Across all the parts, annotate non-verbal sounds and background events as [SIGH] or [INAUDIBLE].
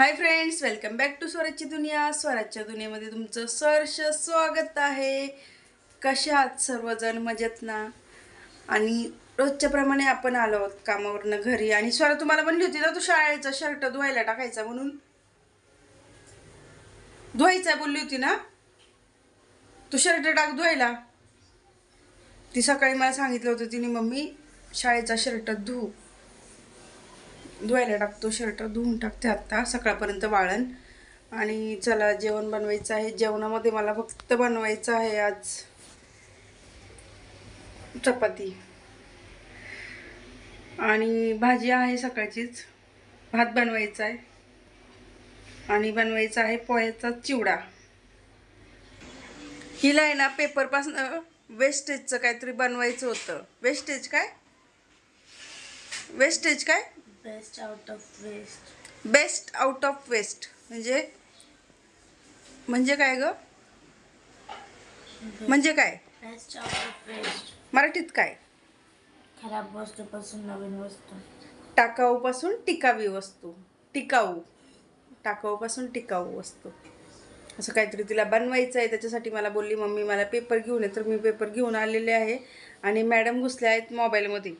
Hi friends welcome back to स्वराजची दुनिया स्वराजच्या दुनियेमध्ये तुमचं सहर्ष स्वागत आहे. कसे आहात सर्वजण? मजेत ना? आणि रोजच्या प्रमाणे आपण आलो आहोत कामावरनं घरी. आणि स्वरा तुम्हाला म्हणली होती ना तू शाळेचा शर्ट धुवायला टाकायचा म्हणून. धुवायचा बोलली होती ना? तू शर्ट टाक धुवायला. ती सकाळी मला सांगितलं होतं तिने मम्मी शाळेचा शर्ट धू. धुवायला टाकतो शर्ट धुवून टाकते आत्ता सकाळपर्यंत वाळण. आणि चला जेवण बनवायचं आहे. जेवणामध्ये मला फक्त बनवायचं आहे आज चपाती. आणि भाजी आहे सकाळचीच. भात बनवायचा आहे. आणि बनवायचा आहे पोह्याचा चिवडा. हिला आहे ना पेपरपासून वेस्टेजचं काहीतरी बनवायचं होतं. वेस्टेज काय? वेस्टेज काय? Best out of waste best out of waste म्हणजे? म्हणजे काय ग? म्हणजे काय? बेस्ट आउट ऑफ वेस्ट मराठीत काय? खराब वस्तूपासून नवीन वस्तू. टाकाऊपासून टिकावी वस्तू. टिकाऊ. टाकाऊपासून टिकाऊ वस्तू. असं काहीतरी तिला बनवायचं आहे त्याच्यासाठी मला बोलली मम्मी मला पेपर घेऊन ये. तर मी पेपर घेऊन आलेले आहे आणि मॅडम घुसले आहेत मोबाईलमध्ये.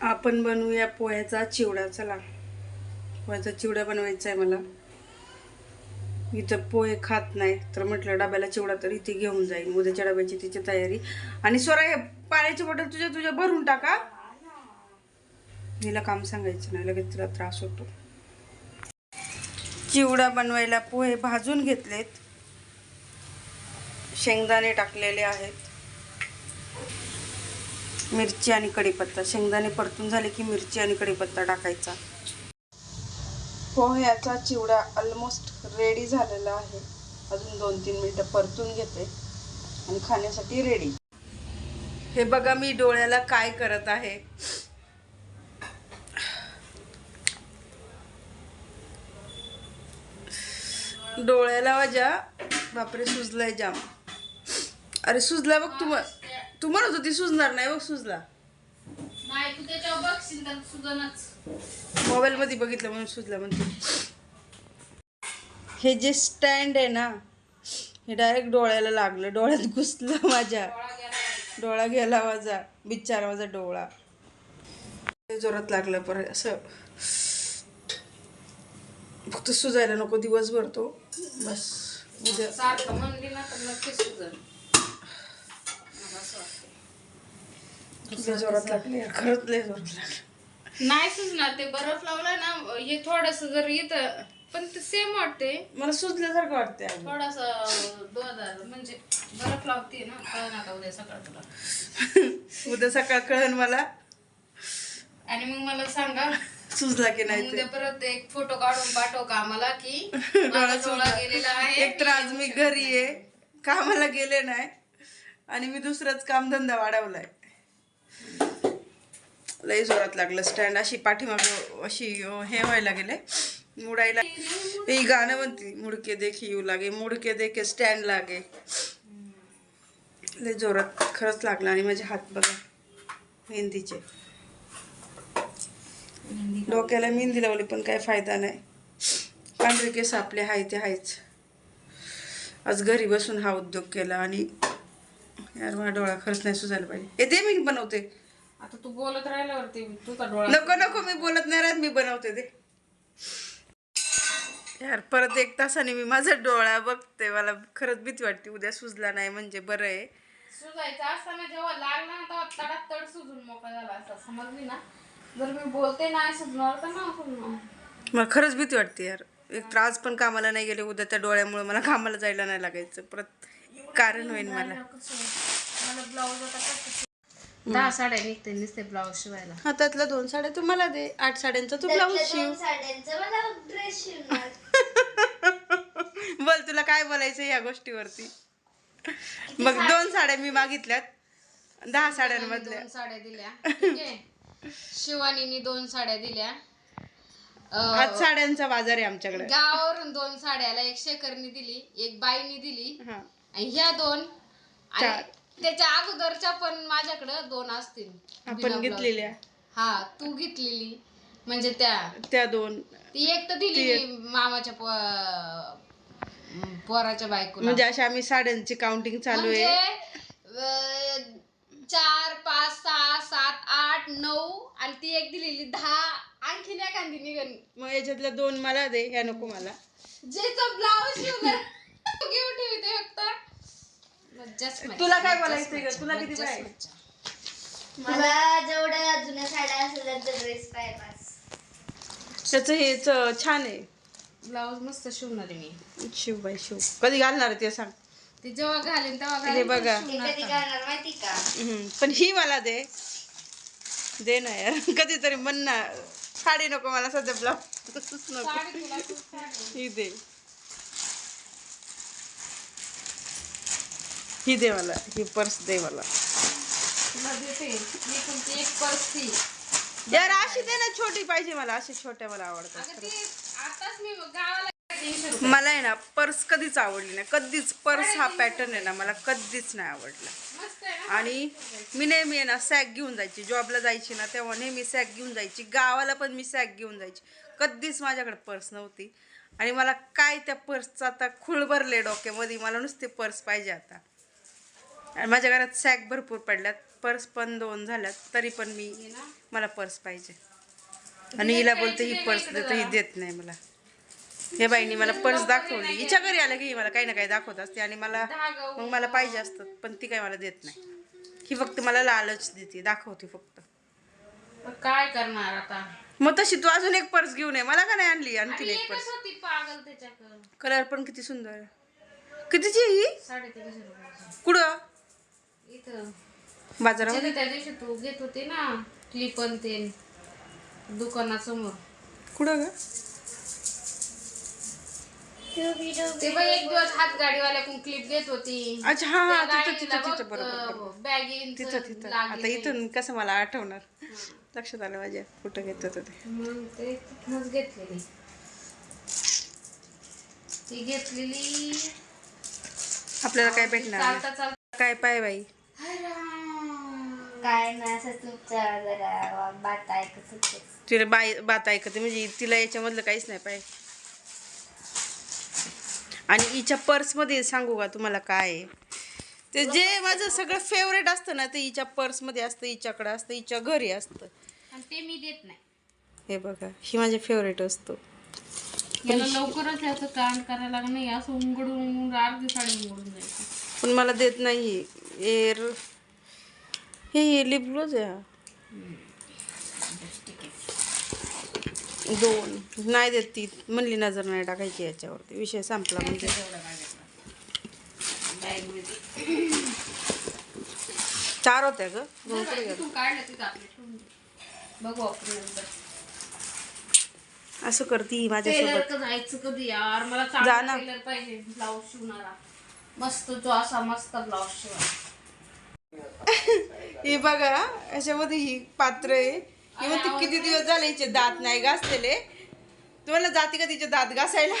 आपण बनवूया पोह्याचा चिवडा. चला. पोह्याचा चिवडा बनवायचा आहे मला. इथं पोहे खात नाही तर म्हटलं डब्याला चिवडा तर इथे घेऊन जाईन. उद्याच्या डब्याची तिची तयारी. आणि स्वरा हे पाण्याची बॉटल तुझ्या तुझ्या भरून टाका. हिला काम सांगायचं नाही लगेच तिला त्रास होतो. चिवडा बनवायला पोहे भाजून घेतलेत. शेंगदाणे टाकलेले आहेत. मिरची आणि कढीपत्ता. शेंगदाणे परतून झाले की मिरची आणि कढीपत्ता टाकायचा. हो, पोह्याचा चिवडा ऑलमोस्ट रेडी झालेला आहे. अजून दोन तीन मिनटं परतून घेते आणि खाण्यासाठी रेडी हे बघा मी डोळ्याला काय करत आहे. डोळ्याला माझ्या बापरे सुजलाय जाम. अरे सुजला बघ तू तू म्हणत होती सुजणार नाही बघ सुजला. नाही तू त्याच्यावर बघशील तर सुगनच मोबाईल मध्ये बघितलं म्हणून सुजला म्हणते. हे जे स्टँड आहे ना हे डायरेक्ट डोळ्याला लागलं. डोळ्यात घुसलं माझ्या. डोळा गेला माझा. बिचारा माझा डोळा. जोरात लागलं पर असं. फक्त सुजायला नको दिवसभर तो. बस उद्या. सारखं म्हणली ना तर जोरात लागले खरंच लय जोरात लागलं. नाही सुजणार ते बर्फ लावला ना हे थोडस जर येतं पण ते सेम वाटते मला सुजल्यासारखं वाटतंय अगं. थोडासा दोन म्हणजे बर्फ लावते ना कळ नका उद्या सकाळ तुला. उद्या सकाळ कळन मला. आणि मग मला सांगा सुजला की नाही उद्या परत एक फोटो काढून पाठव का. आम्हाला की [LAUGHS] डोळा. गेलेला आहे. एक तर आज मी घरी आहे. कामाला गेले नाही. आणि मी दुसराच कामधंदा वाढवलाय. लई जोरात लागलं स्टँड अशी पाठीमाग अशी हे व्हायला गेले. मुडायला ही गाणं म्हणते मुडके देखी येऊ लागे मुडके देखे स्टँड लागे. लई जोरात खरंच लागलं आणि माझे हात बघा मेहंदीचे. डोक्याला मेहंदी लावली पण काही फायदा नाही. पांढरे केस आपले हाय ते हायच. आज घरी बसून हा उद्योग केला आणि यार माझा डोळा खरंच नाही सुजायला पाहिजे. येते मी बनवते. आता तू बोलत राहिल्यावरती तुझा डोळा नको नको मी बोलत नाही राहत मी बनवते ते यार परत एक तासाने मी माझा डोळा बघते मला खरंच भीती वाटते उद्या सुजला नाही म्हणजे बरं आहे. सुजायचं असताना जेव्हा लागला तेव्हा तडात तड सुजून मोकळा झाला असता समजली ना? जर मी बोलते नाही सुजणार तर ना मला खरंच भीती वाटते यार. एक तर आज पण कामाला नाही गेले उद्या त्या डोळ्यामुळे मला कामाला जायला नाही लागायचं परत कारण होईल मला. मला ब्लाऊज आता कसं दहा साड्या निघते नुसते ब्लाऊज शिवायला. हातातल्या दोन साड्या तू मला दे. आठ साड्यांचा तू ब्लाऊज शिव. साड्यांचा मला ड्रेस शिवणार. [LAUGHS] बोल तुला काय बोलायचं या गोष्टीवरती? मग दोन साड्या मी मागितल्यात. दहा साड्यांमधल्या. दोन साड्या दिल्या. ठीक आहे. शिवानीनी दोन साड्या दिल्या. आज साड्यांचा बाजार आहे आमच्याकडे. गावावरून दोन साड्याला एक शेखरनी दिली एक बाईनी दिली. हा. ह्या दोन. आणि त्याच्या अगोदरच्या पण माझ्याकडे दोन असतील. बिना आपण blouse. घेतलेल्या. हा तू घेतलेली. म्हणजे त्या. त्या दोन. ती एक तर दिली मी मामाच्या पो- पोराच्या बायकोला. म्हणजे अशा आम्ही साड्यांची काउंटिंग चालू म्हणजे आहे अं, चार पाच सहा सात आठ नऊ आणि ती एक दिलेली दहा. आणखीन एखादी निघन. मग याच्यातल्या दोन मला दे ह्या नको मला. ज्याचं ब्लाऊज शिवलं घेऊन तुला काय मज्जाच बोलायचंय ग? मज्जा, तुला किती पाहिजे? मज्जा. मला जेवढ्या जुन्या साड्या असेल त्यांचा ड्रेस पाहिजे बस. त्याचं हे छान आहे. ब्लाऊज मस्त शिवणार आहे मी. शिव बाई शिव. कधी घालणार आहे ते सांग. ते जेव्हा घालेन तेव्हा घालेन बघा. हे कधी घालणार माहिती का? हम्म, पण ही मला दे. दे ना यार. [LAUGHS] कधीतरी म्हण ना साडी नको मला सध्या ब्लाऊज. [LAUGHS] ही दे. ही दे मला ही पर्स दे मला यार अशी दे ना छोटी पाहिजे मला अशी छोट्या मला आवडतात मला आहे ना पर्स कधीच आवडली नाही. कधीच पर्स हा पॅटर्न आहे ना मला कधीच नाही आवडला. आणि मी नेहमी आहे ना सॅक घेऊन जायची. जॉबला जायची ना तेव्हा नेहमी सॅक घेऊन जायची. गावाला पण मी सॅक घेऊन जायची. कधीच माझ्याकडे पर्स नव्हती. आणि मला काय त्या पर्सचं आता खूळ भरले डोक्यामध्ये मला नुसते पर्स पाहिजे आता. आणि माझ्या घरात सॅक भरपूर पडल्यात. पर्स पण दोन झाल्यात तरी पण मी मला पर्स पाहिजे. आणि हिला बोलते ही पर्स देतो ही देत नाही मला. हे बाईनी मला पर्स दाखवली. हिच्या घरी आलं की मला काही ना काही दाखवत असते आणि मला मग मला पाहिजे असतं पण ती काय मला देत नाही. ही फक्त मला लालच देते दाखवते फक्त. काय करणार आता? मग तशी तू अजून एक पर्स घेऊन ये. मला का नाही आणली? आणखीन आणि एक पर्स. कलर पण किती सुंदर कितीची ही? कुठं? बाजारामध्ये? त्या दिवशी तू घेत होती ना क्लिपन ते दुकानासमोर. कुठं ग? ते बघ एक दिवस हात गाडीवाल्याकडून क्लिप घेत होती. अच्छा हा हा त्या तिथं तिथं बरोबर बरोबर. आता. इथून कसं मला आठवणार? लक्षात आलं माझ्या कुठं घेत होतं ते. मग ते तिथनंच घेतलेली. ती घेतलेली आपल्याला काय भेटणार नाही. चालता चालता काय पाय बाई. काय ना असं तुमच्या जरा बात ऐकत होते. तिला बाय बात ऐकते म्हणजे तिला याच्यामधलं काहीच नाही पाय. आणि हिच्या पर्समध्ये सांगू का तुम्हाला काय आहे? ते जे माझं सगळं फेवरेट असतं ना ते हिच्या पर्समध्ये असतं हिच्याकडं असतं हिच्या घरी असतं. आणि ते मी देत नाही. हे बघा ही माझे फेवरेट असतो. याला लवकरच याचं कांड करायला नाही असं उंगडून अर्धी साडी उंगडून जायची. पण मला देत नाही. एअर हे लिप ग्लोज आहे. हा दोन. नाही देत ती. म्हणली नजर नाही टाकायची याच्यावरती. विषय संपला म्हणजे. चार होत्या ग. दोन असं करती माझ्यासोबत. का मस्त तो असा मस्त ब्लाऊज शिवा. ही बघा याच्यामध्ये ही पात्र आहे. ही म्हणते किती दिवस झाले हिचे दात नाही घासलेले. तुम्हाला जाती का तिचे दात घासायला?